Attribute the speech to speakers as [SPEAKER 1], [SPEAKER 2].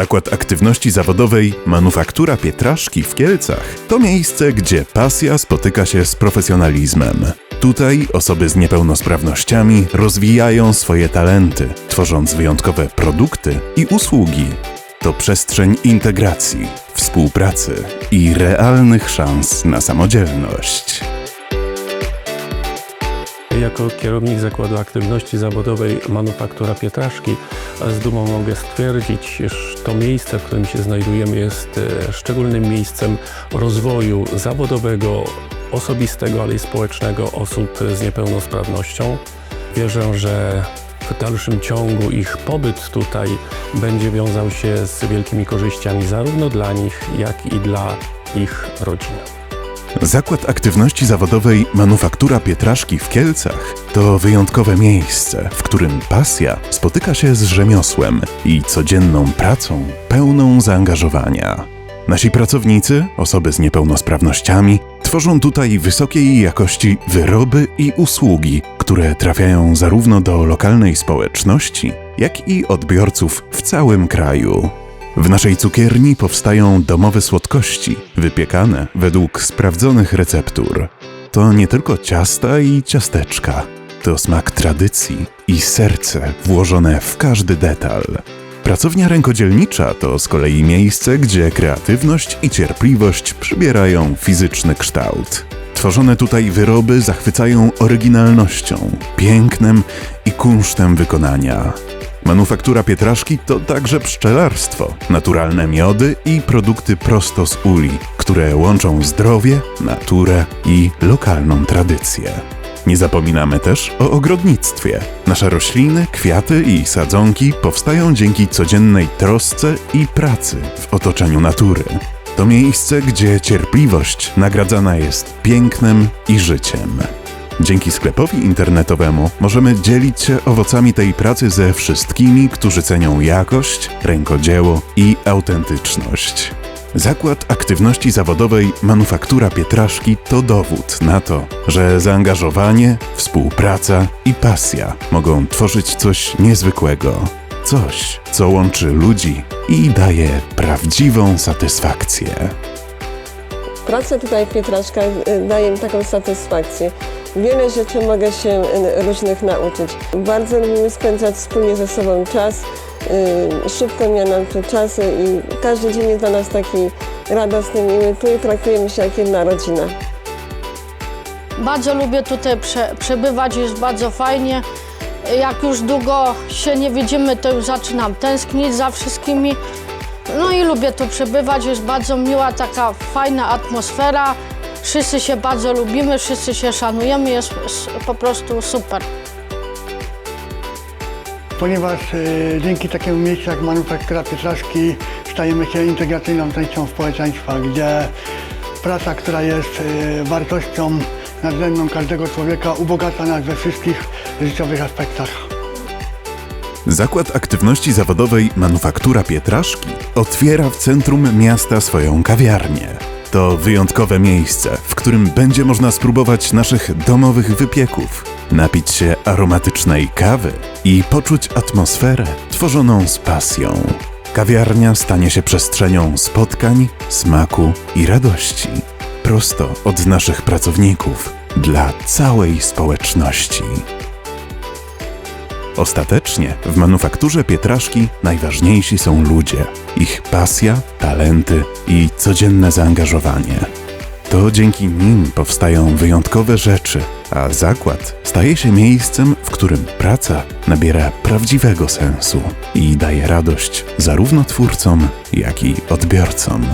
[SPEAKER 1] Zakład Aktywności Zawodowej Manufaktura Pietraszki w Kielcach to miejsce, gdzie pasja spotyka się z profesjonalizmem. Tutaj osoby z niepełnosprawnościami rozwijają swoje talenty, tworząc wyjątkowe produkty i usługi. To przestrzeń integracji, współpracy i realnych szans na samodzielność.
[SPEAKER 2] Jako kierownik Zakładu Aktywności Zawodowej Manufaktura Pietraszki z dumą mogę stwierdzić, iż to miejsce, w którym się znajdujemy jest e, szczególnym miejscem rozwoju zawodowego, osobistego, ale i społecznego osób z niepełnosprawnością. Wierzę, że w dalszym ciągu ich pobyt tutaj będzie wiązał się z wielkimi korzyściami zarówno dla nich, jak i dla ich rodzin.
[SPEAKER 1] Zakład Aktywności Zawodowej Manufaktura Pietraszki w Kielcach to wyjątkowe miejsce, w którym pasja spotyka się z rzemiosłem i codzienną pracą pełną zaangażowania. Nasi pracownicy, osoby z niepełnosprawnościami, tworzą tutaj wysokiej jakości wyroby i usługi, które trafiają zarówno do lokalnej społeczności, jak i odbiorców w całym kraju. W naszej cukierni powstają domowe słodkości, wypiekane według sprawdzonych receptur. To nie tylko ciasta i ciasteczka, to smak tradycji i serce włożone w każdy detal. Pracownia rękodzielnicza to z kolei miejsce, gdzie kreatywność i cierpliwość przybierają fizyczny kształt. Tworzone tutaj wyroby zachwycają oryginalnością, pięknem i kunsztem wykonania. Manufaktura Pietraszki to także pszczelarstwo, naturalne miody i produkty prosto z uli, które łączą zdrowie, naturę i lokalną tradycję. Nie zapominamy też o ogrodnictwie. Nasze rośliny, kwiaty i sadzonki powstają dzięki codziennej trosce i pracy w otoczeniu natury. To miejsce, gdzie cierpliwość nagradzana jest pięknem i życiem. Dzięki sklepowi internetowemu możemy dzielić się owocami tej pracy ze wszystkimi, którzy cenią jakość, rękodzieło i autentyczność. Zakład Aktywności Zawodowej Manufaktura Pietraszki to dowód na to, że zaangażowanie, współpraca i pasja mogą tworzyć coś niezwykłego. Coś, co łączy ludzi i daje prawdziwą satysfakcję.
[SPEAKER 3] Praca tutaj w Pietraszkach y, daje mi taką satysfakcję. Wiele rzeczy mogę się y, różnych nauczyć. Bardzo lubimy spędzać wspólnie ze sobą czas. Y, Szybko mija nam te czasy i każdy dzień jest dla nas taki radosny, miły. Tu traktujemy się jak jedna rodzina.
[SPEAKER 4] Bardzo lubię tutaj prze, przebywać, jest bardzo fajnie. Jak już długo się nie widzimy, to już zaczynam tęsknić za wszystkimi. No i lubię tu przebywać, jest bardzo miła, taka fajna atmosfera. Wszyscy się bardzo lubimy, wszyscy się szanujemy, jest po prostu super.
[SPEAKER 5] ponieważ e, dzięki takiemu miejscu jak Manufaktura Pietraszki stajemy się integracyjną częścią społeczeństwa, gdzie praca, która jest e, wartością nadrzędną każdego człowieka, ubogaca nas we wszystkich życiowych aspektach.
[SPEAKER 1] Zakład Aktywności Zawodowej Manufaktura Pietraszki otwiera w centrum miasta swoją kawiarnię. To wyjątkowe miejsce, w którym będzie można spróbować naszych domowych wypieków, napić się aromatycznej kawy i poczuć atmosferę tworzoną z pasją. Kawiarnia stanie się przestrzenią spotkań, smaku i radości. Prosto od naszych pracowników, dla całej społeczności. Ostatecznie w manufakturze Pietraszki najważniejsi są ludzie, ich pasja, talenty i codzienne zaangażowanie. To dzięki nim powstają wyjątkowe rzeczy, a zakład staje się miejscem, w którym praca nabiera prawdziwego sensu i daje radość zarówno twórcom, jak i odbiorcom.